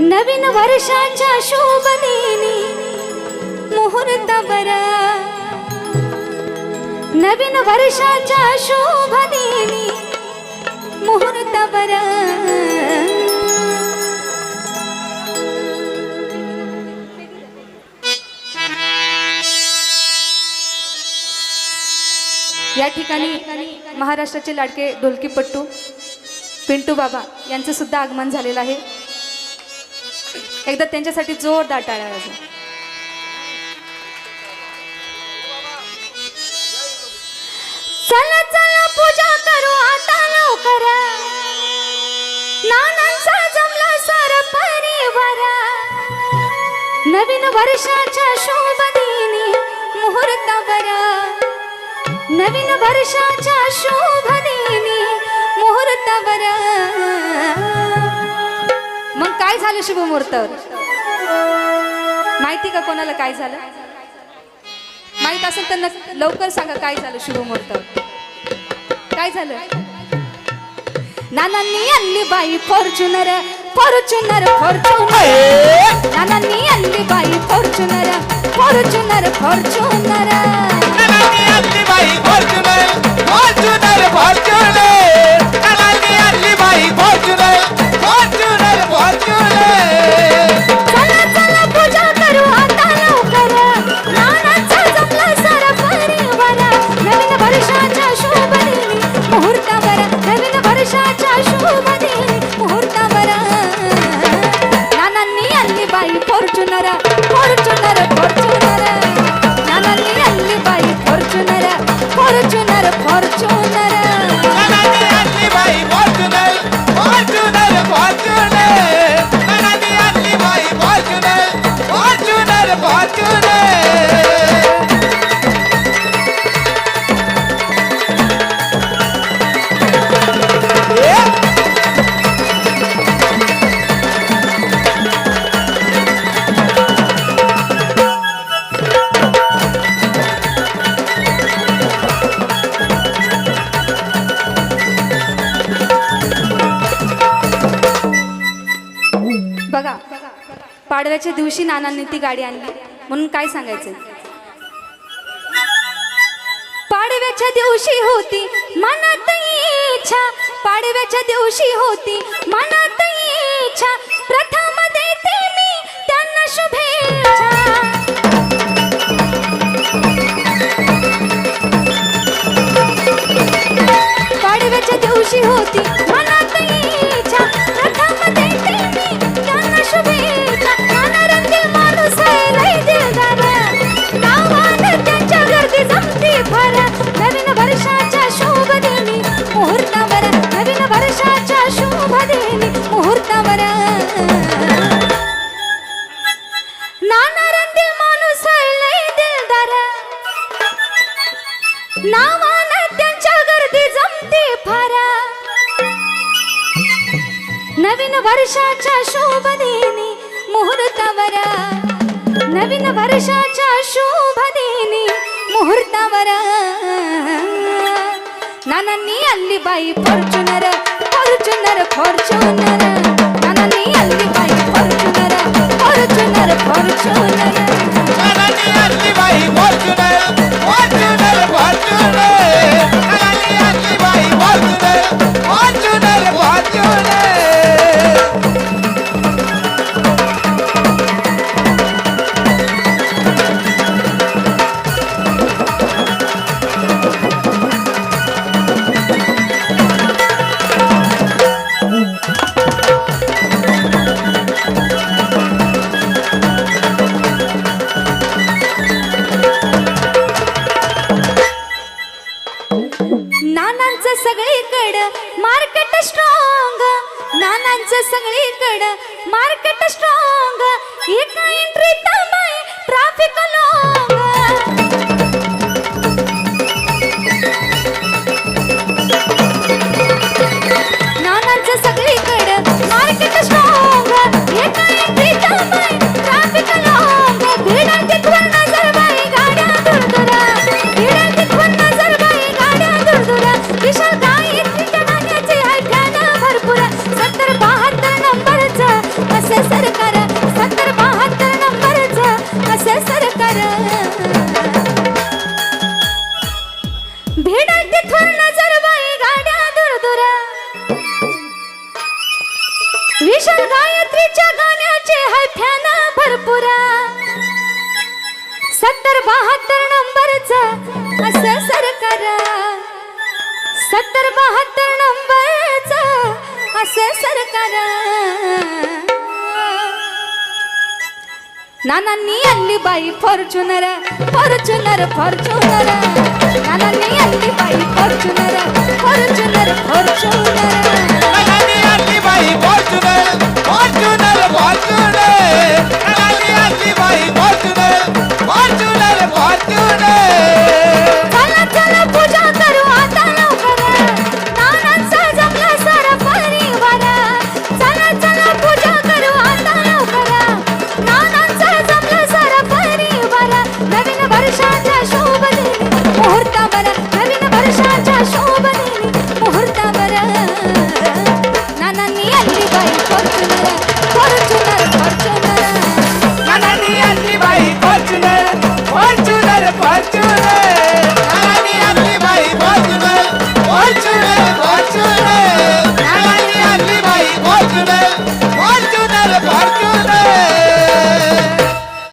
नवीन वर्षाच्या शोभनेने दिनी मुहूर्त बरा नवीन वर्षाच्या शोभनेने दिनी मुहूर्त बरा या ठिकाणी महाराष्ट्राचे लाडके ढोलकीपट्टू पिंटू बाबा यांचं सुद्धा आगमन झालेलं आहे. एकदा त्यांच्यासाठी जोरदार टाळ्या वाजवा. चला चला पूजा करू आता लवकर. नानांचा जमला सर परिवार. नवीन वर्षाच्या शुभ दिनी मुहूर्तावर. नवीन वर्षाच्या शुभ दिनी मुहूर्तावर. मग काय झालं शुभमुहूर्त? माहिती का कोणाला काय झालं? माहीत असेल तर लवकर सांगा काय झालं शुभमुहूर्त. काय झालं? नानांनी आणली बाई फॉर्च्युनर फॉर्च्युनर फॉर्च्युनर नानांनी आणली बाई फॉर्च्युनर फॉर्च्युनर फॉर्च्युनर कलानी आणली बाई फॉर्च्युनर फॉर्च्युनर फॉर्च्युनर फॉर्च्युनर पाडव्याच्या दिवशी नानांनी ती गाडी आणली. म्हणून काय सांगायचं? पाडव्याच्या दिवशी होती मनात इच्छा. पाडव्याच्या दिवशी होती मनात नावान त्यांच्या गर्दी जमते फारा. नवीन वर्षाच्या शोभदेने दिनी मुहूर्तावर. नवीन वर्षाच्या शोभदेने दिनी मुहूर्तावर. नानांनी आणली बाई फॉर्च्युनर फॉर्च्युनर फॉर्च्युनर नानांनी आणली बाई फॉर्च्युनर फॉर्च्युनर फॉर्च्युनर नानांचं सगळीकडं मार्केट स्ट्रॉंग नानांचं सगळीकडं मार्केट स्ट्रॉंग एका एंट्री थांबाय ट्रॅफिक लॉंग पुरा. सत्तर बहात्तर नंबरच असं सरकार सत्तर बहात्तर नंबरच असं सरकार नानांनी आणली बाई फॉर्च्युनर फॉर्च्युनर फॉर्च्युनर. नानांनी आणली बाई फॉर्च्युनर फॉर्च्युनर फॉर्च्युनर.